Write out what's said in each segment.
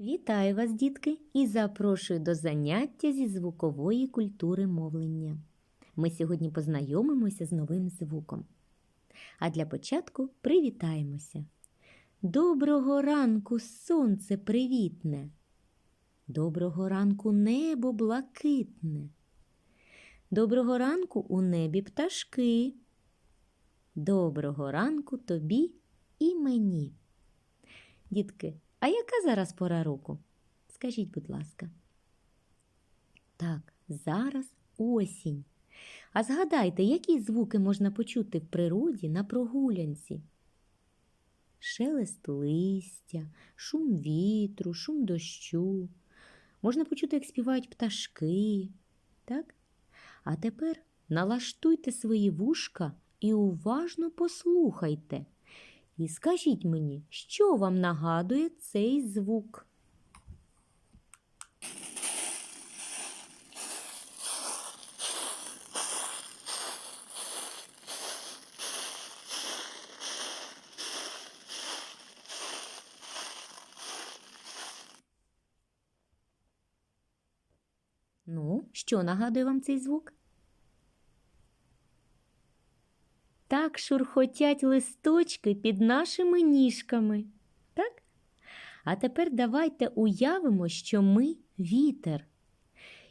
Вітаю вас, дітки, і запрошую до заняття зі звукової культури мовлення. Ми сьогодні познайомимося з новим звуком. А для початку привітаємося. Доброго ранку, сонце привітне. Доброго ранку небо блакитне. Доброго ранку у небі пташки. Доброго ранку тобі і мені. Дітки, а яка зараз пора року? Скажіть, будь ласка. Так, зараз осінь. А згадайте, які звуки можна почути в природі на прогулянці? Шелест листя, шум вітру, шум дощу. Можна почути, як співають пташки. Так? А тепер налаштуйте свої вушка і уважно послухайте. І скажіть мені, що вам нагадує цей звук? Ну, що нагадує вам цей звук? Так шурхотять листочки під нашими ніжками. Так? А тепер давайте уявимо, що ми вітер,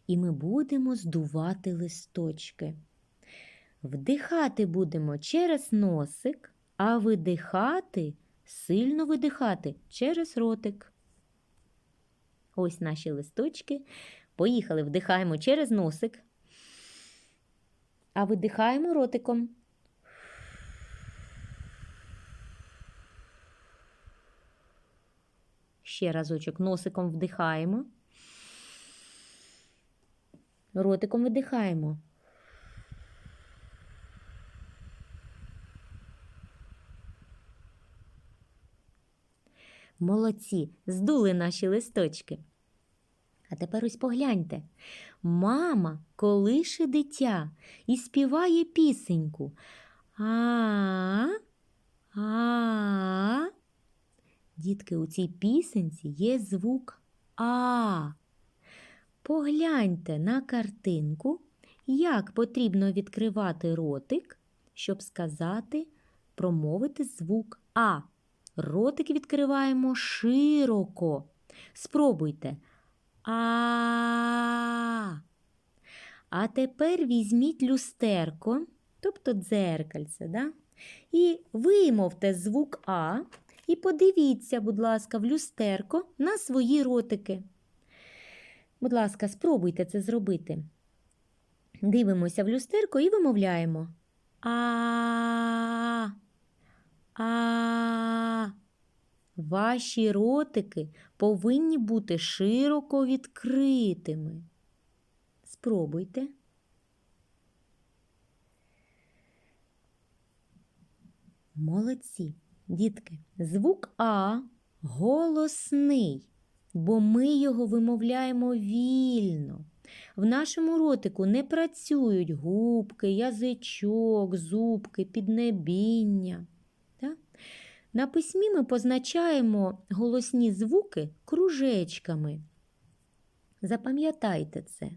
і ми будемо здувати листочки. Вдихати будемо через носик, а видихати, сильно видихати через ротик. Ось наші листочки. Поїхали, вдихаємо через носик, а видихаємо ротиком. Ще разочок носиком вдихаємо. Ротиком видихаємо. Молодці, здули наші листочки. А тепер ось погляньте. Мама колише дитя і співає пісеньку. А. А. Дітки, у цій пісенці є звук А. Погляньте на картинку, як потрібно відкривати ротик, щоб сказати, промовити звук А. Ротик відкриваємо широко. Спробуйте. А. А тепер візьміть люстерко, тобто дзеркальце, да? і вимовте звук А. І подивіться, будь ласка, в люстерко на свої ротики. Будь ласка, спробуйте це зробити. Дивимося в люстерко і вимовляємо. А. А. Ваші ротики повинні бути широко відкритими. Спробуйте. Молодці. Дітки, звук А голосний, бо ми його вимовляємо вільно. В нашому ротику не працюють губки, язичок, зубки, піднебіння. Так? На письмі ми позначаємо голосні звуки кружечками. Запам'ятайте це.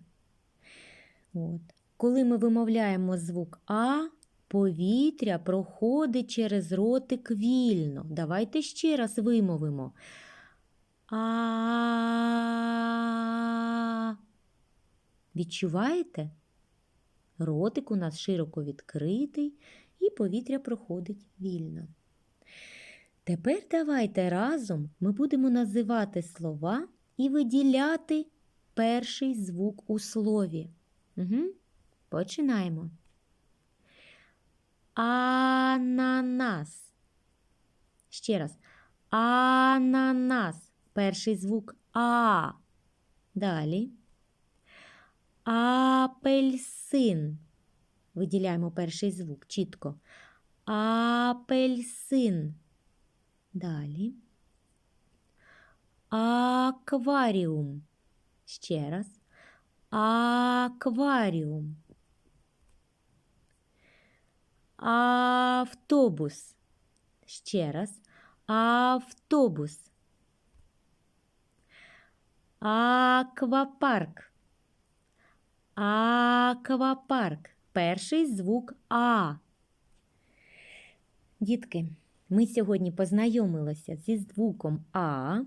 От. Коли ми вимовляємо звук А, Повітря проходить через ротик вільно. Давайте ще раз вимовимо. А. Відчуваєте? Ротик у нас широко відкритий і повітря проходить вільно. Тепер давайте разом ми будемо називати слова і виділяти перший звук у слові. Угу. Починаємо. Ананас. Ще раз. Ананас. Перший звук А. Далі. Апельсин. Виділяємо перший звук чітко. Апельсин. Далі. Акваріум. Ще раз. Акваріум. Автобус. Ще раз. Автобус. Аквапарк. Аквапарк. Перший звук А. Дітки, ми сьогодні познайомилися зі звуком А,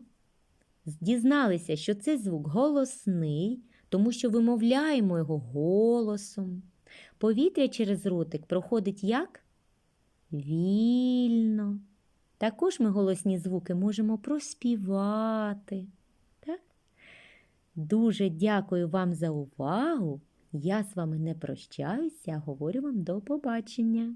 дізналися, що це звук голосний, тому що вимовляємо його голосом. Повітря через ротик проходить як? Вільно. Також ми голосні звуки можемо проспівати. Так? Дуже дякую вам за увагу. Я з вами не прощаюся, говорю вам до побачення.